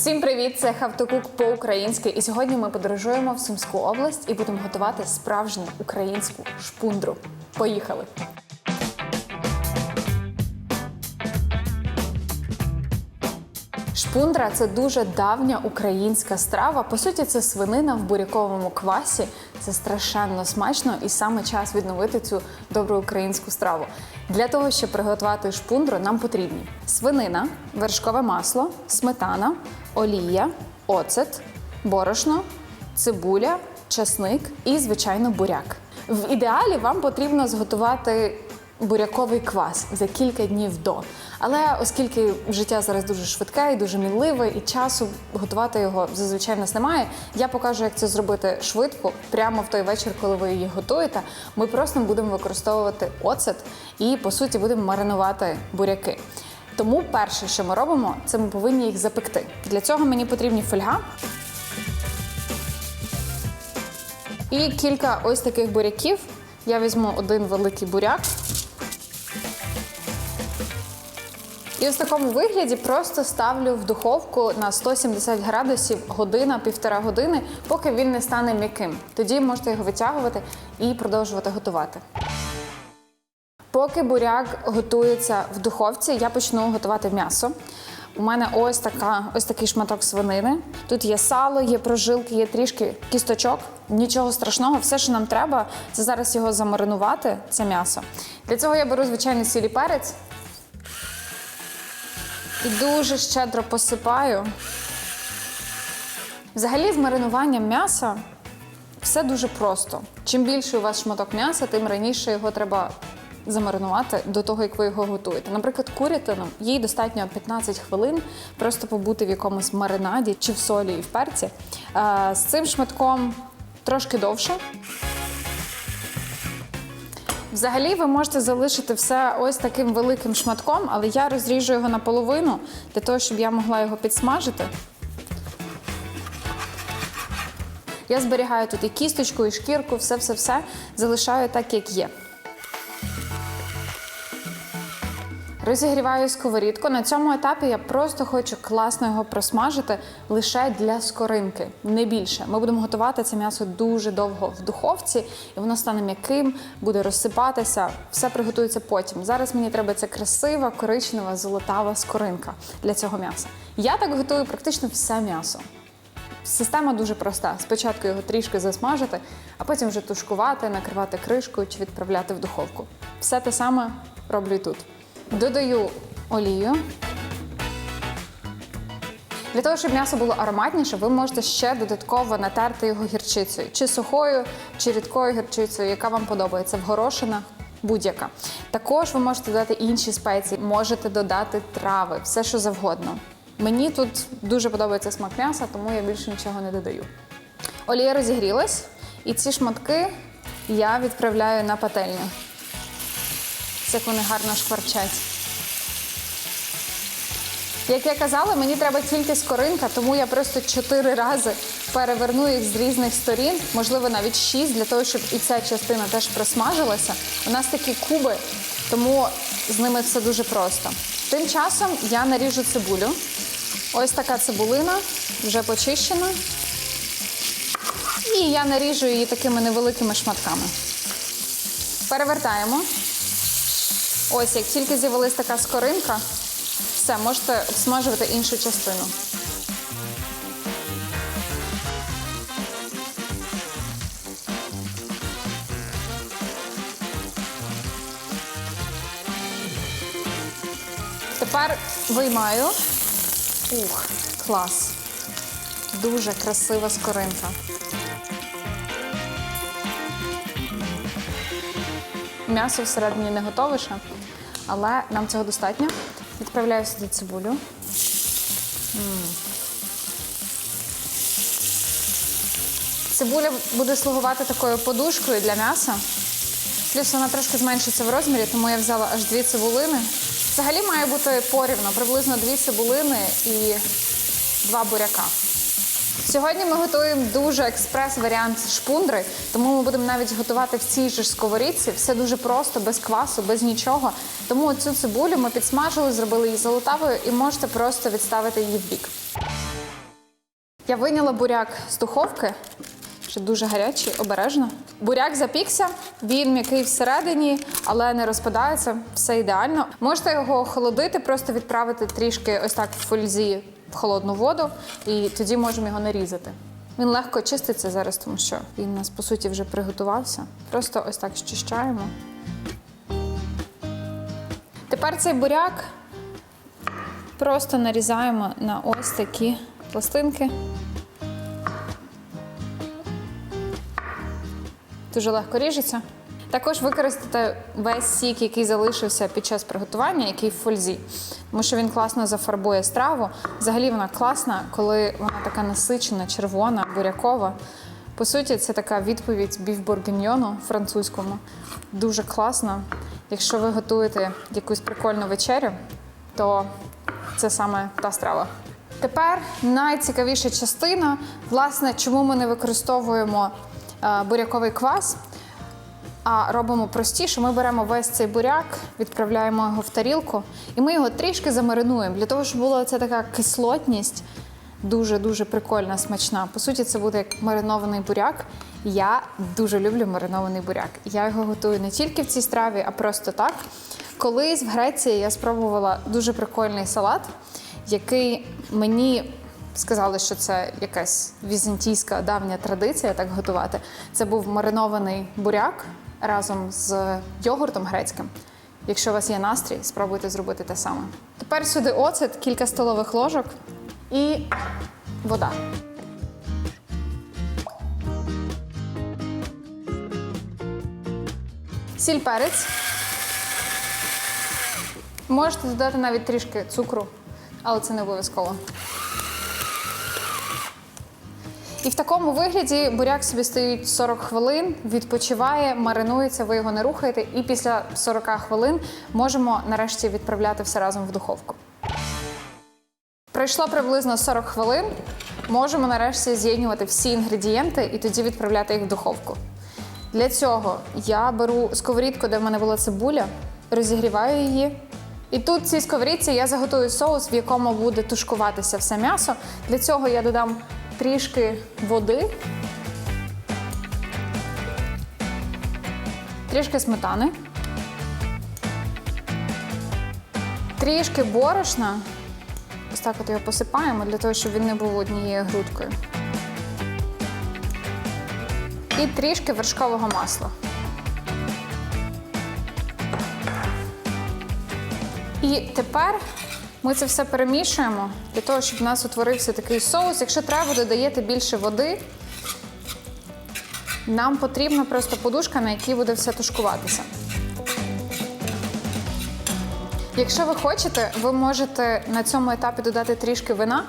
Всім привіт! Це Хавтокук по-українськи. І сьогодні ми подорожуємо в Сумську область і будемо готувати справжню українську шпундру. Поїхали! Шпундра це дуже давня українська страва. По суті, це свинина в буряковому квасі. Це страшенно смачно і саме час відновити цю добру українську страву. Для того, щоб приготувати шпундру, нам потрібні свинина, вершкове масло, сметана, олія, оцет, борошно, цибуля, часник і, звичайно, буряк. В ідеалі вам потрібно зготувати буряковий квас за кілька днів до. Але оскільки життя зараз дуже швидке і дуже мінливе, і часу готувати його зазвичай в нас немає, я покажу, як це зробити швидко, прямо в той вечір, коли ви її готуєте. Ми просто будемо використовувати оцет і, по суті, будемо маринувати буряки. Тому перше, що ми робимо, це ми повинні їх запекти. Для цього мені потрібні фольга. І кілька ось таких буряків. Я візьму один великий буряк. І ось в такому вигляді просто ставлю в духовку на 170 градусів година-півтора години, поки він не стане м'яким. Тоді можете його витягувати і продовжувати готувати. Поки буряк готується в духовці, я почну готувати м'ясо. У мене ось така, ось такий шматок свинини. Тут є сало, є прожилки, є трішки кісточок. Нічого страшного, все, що нам треба, це зараз його замаринувати, це м'ясо. Для цього я беру звичайний сілі перець і дуже щедро посипаю. Взагалі, з маринуванням м'яса все дуже просто. Чим більше у вас шматок м'яса, тим раніше його треба замаринувати до того, як ви його готуєте. Наприклад, курятину їй достатньо 15 хвилин просто побути в якомусь маринаді чи в солі і в перці. Е, З цим шматком трошки довше. Взагалі, ви можете залишити все ось таким великим шматком, але я розріжу його наполовину для того, щоб я могла його підсмажити. Я зберігаю тут і кісточку, і шкірку, все-все-все залишаю так, як є. Розігріваю сковорідку. На цьому етапі я просто хочу класно його просмажити лише для скоринки, не більше. Ми будемо готувати це м'ясо дуже довго в духовці, і воно стане м'яким, буде розсипатися. Все приготується потім. Зараз мені треба ця красива, коричнева, золотава скоринка для цього м'яса. Я так готую практично все м'ясо. Система дуже проста. Спочатку його трішки засмажити, а потім вже тушкувати, накривати кришкою чи відправляти в духовку. Все те саме роблю і тут. Додаю олію. Для того, щоб м'ясо було ароматніше, ви можете ще додатково натерти його гірчицею, чи сухою, чи рідкою гірчицею, яка вам подобається, в горошинах. Будь-яка. Також ви можете додати інші спеції, можете додати трави, все що завгодно. Мені тут дуже подобається смак м'яса, тому я більше нічого не додаю. Олія розігрілась, і ці шматки я відправляю на пательню. Як вони гарно шкварчать. Як я казала, мені треба тільки скоринка, тому я просто чотири рази переверну їх з різних сторін, можливо, навіть шість, для того, щоб і ця частина теж просмажилася. У нас такі куби, тому з ними все дуже просто. Тим часом я наріжу цибулю. Ось така цибулина, вже почищена. І я наріжу її такими невеликими шматками. Перевертаємо. Ось, як тільки з'явилась така скоринка, все, можете обсмажувати іншу частину. Тепер виймаю. Ух, клас. Дуже красива скоринка. М'ясо всередині не готове ще, але нам цього достатньо. Відправляю сюди цибулю. Цибуля буде слугувати такою подушкою для м'яса. Плюс вона трошки зменшиться в розмірі, тому я взяла аж дві цибулини. Взагалі має бути порівно, приблизно дві цибулини і два буряка. Сьогодні ми готуємо дуже експрес-варіант шпундри, тому ми будемо навіть готувати в цій же сковорідці. Все дуже просто, без квасу, без нічого. Тому цю цибулю ми підсмажили, зробили її золотавою і можете просто відставити її в бік. Я виняла буряк з духовки, ще дуже гарячий, обережно. Буряк запікся, він м'який всередині, але не розпадається, все ідеально. Можете його охолодити, просто відправити трішки ось так в фользі в холодну воду, і тоді можемо його нарізати. Він легко чиститься зараз, тому що він у нас по суті вже приготувався. Просто ось так щищаємо. Тепер цей буряк просто нарізаємо на ось такі пластинки. Дуже легко ріжеться. Також використати весь сік, який залишився під час приготування, який в фользі, тому що він класно зафарбує страву. Взагалі вона класна, коли вона така насичена, червона, бурякова. По суті, це така відповідь біф бургіньйону французькому. Дуже класно. Якщо ви готуєте якусь прикольну вечерю, то це саме та страва. Тепер найцікавіша частина, власне, чому ми не використовуємо буряковий квас, а робимо простіше. Ми беремо весь цей буряк, відправляємо його в тарілку, і ми його трішки замаринуємо для того, щоб була ця така кислотність. Дуже дуже прикольна, смачна. По суті, це буде як маринований буряк. Я дуже люблю маринований буряк. Я його готую не тільки в цій страві, а просто так. Колись в Греції я спробувала дуже прикольний салат, який мені сказали, що це якась візантійська давня традиція так готувати. Це був маринований буряк разом з йогуртом грецьким. Якщо у вас є настрій, спробуйте зробити те саме. Тепер сюди оцет, кілька столових ложок і вода. Сіль перець. Можете додати навіть трішки цукру, але це не обов'язково. І в такому вигляді буряк собі стоїть 40 хвилин, відпочиває, маринується, ви його не рухаєте, і після 40 хвилин можемо нарешті відправляти все разом в духовку. Пройшло приблизно 40 хвилин. Можемо нарешті з'єднувати всі інгредієнти і тоді відправляти їх в духовку. Для цього я беру сковорідку, де в мене була цибуля, розігріваю її. І тут в цій сковорідці я заготую соус, в якому буде тушкуватися все м'ясо. Для цього я додам трішки води, трішки сметани, трішки борошна. Ось так от його посипаємо для того, щоб він не був однією грудкою. І трішки вершкового масла. І тепер ми це все перемішуємо для того, щоб у нас утворився такий соус. Якщо треба, додаєте більше води. Нам потрібна просто подушка, на якій буде все тушкуватися. Якщо ви хочете, ви можете на цьому етапі додати трішки вина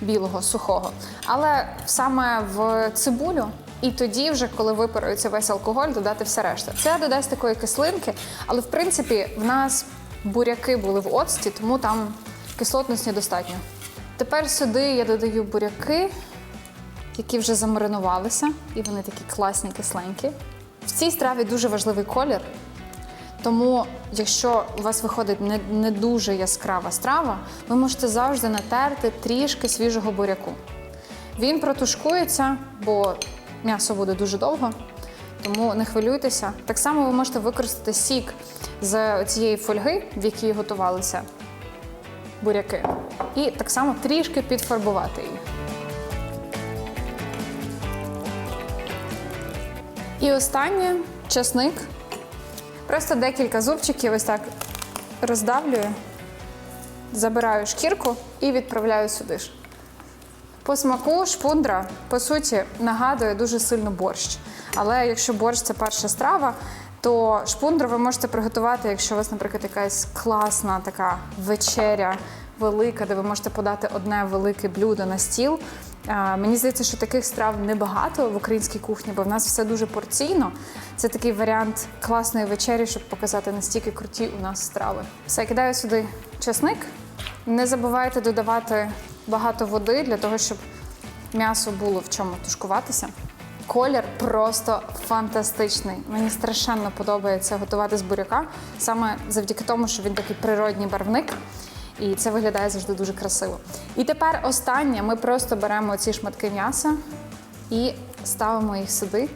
білого, сухого, але саме в цибулю. І тоді, вже коли випарується весь алкоголь, додати все решта. Це додасть такої кислинки, але в принципі в нас буряки були в оцті, тому там кислотності достатньо. Тепер сюди я додаю буряки, які вже замаринувалися, і вони такі класні, кисленькі. В цій страві дуже важливий колір. Тому, якщо у вас виходить не, не дуже яскрава страва, ви можете завжди натерти трішки свіжого буряку. Він протушкується, бо м'ясо буде дуже довго, тому не хвилюйтеся. Так само ви можете використати сік з цієї фольги, в якій готувалися буряки, і так само трішки підфарбувати її. І останнє часник. Просто декілька зубчиків ось так роздавлюю, забираю шкірку і відправляю сюди ж. По смаку шпундра, по суті, нагадує дуже сильно борщ. Але якщо борщ це перша страва, то шпундру ви можете приготувати, якщо у вас, наприклад, якась класна така вечеря велика, де ви можете подати одне велике блюдо на стіл. Мені здається, що таких страв небагато в українській кухні, бо в нас все дуже порційно. Це такий варіант класної вечері, щоб показати настільки круті у нас страви. Все, кидаю сюди чесник. Не забувайте додавати багато води для того, щоб м'ясо було в чому тушкуватися. Колір просто фантастичний. Мені страшенно подобається готувати з буряка, саме завдяки тому, що він такий природній барвник. І це виглядає завжди дуже красиво. І тепер останнє ми просто беремо ці шматки м'яса і ставимо їх сюди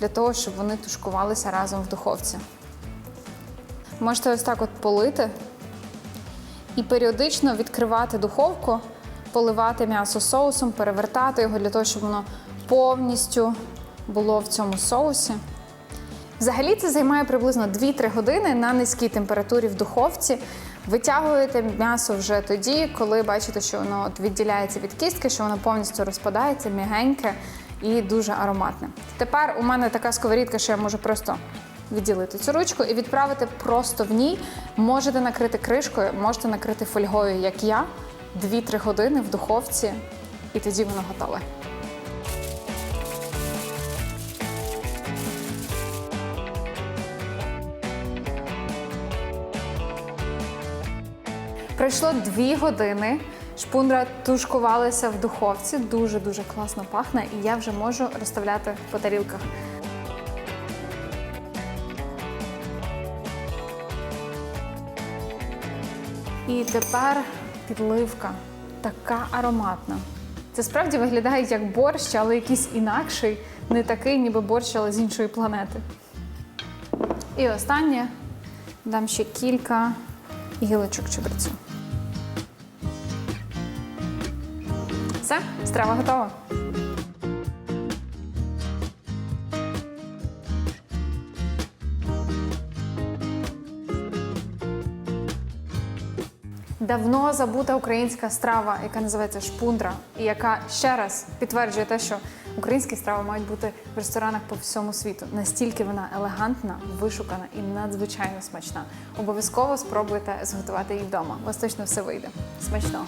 для того, щоб вони тушкувалися разом в духовці. Можете ось так от полити і періодично відкривати духовку, поливати м'ясо соусом, перевертати його для того, щоб воно повністю було в цьому соусі. Взагалі це займає приблизно 2-3 години на низькій температурі в духовці. Витягуєте м'ясо вже тоді, коли бачите, що воно відділяється від кістки, що воно повністю розпадається, м'ягеньке і дуже ароматне. Тепер у мене така сковорідка, що я можу просто відділити цю ручку і відправити просто в ній. Можете накрити кришкою, можете накрити фольгою, як я, 2-3 години в духовці, і тоді воно готове. Пройшло дві години. Шпундра тушкувалася в духовці, дуже дуже класно пахне, і я вже можу розставляти по тарілках. І тепер підливка така ароматна. Це справді виглядає як борщ, але якийсь інакший, не такий, ніби борщ, але з іншої планети. І останнє дам ще кілька гілочок чебрецю. Все, страва готова. Давно забута українська страва, яка називається шпундра, і яка ще раз підтверджує те, що українські страви мають бути в ресторанах по всьому світу. Настільки вона елегантна, вишукана і надзвичайно смачна. Обов'язково спробуйте зготувати її вдома. У вас точно все вийде. Смачного!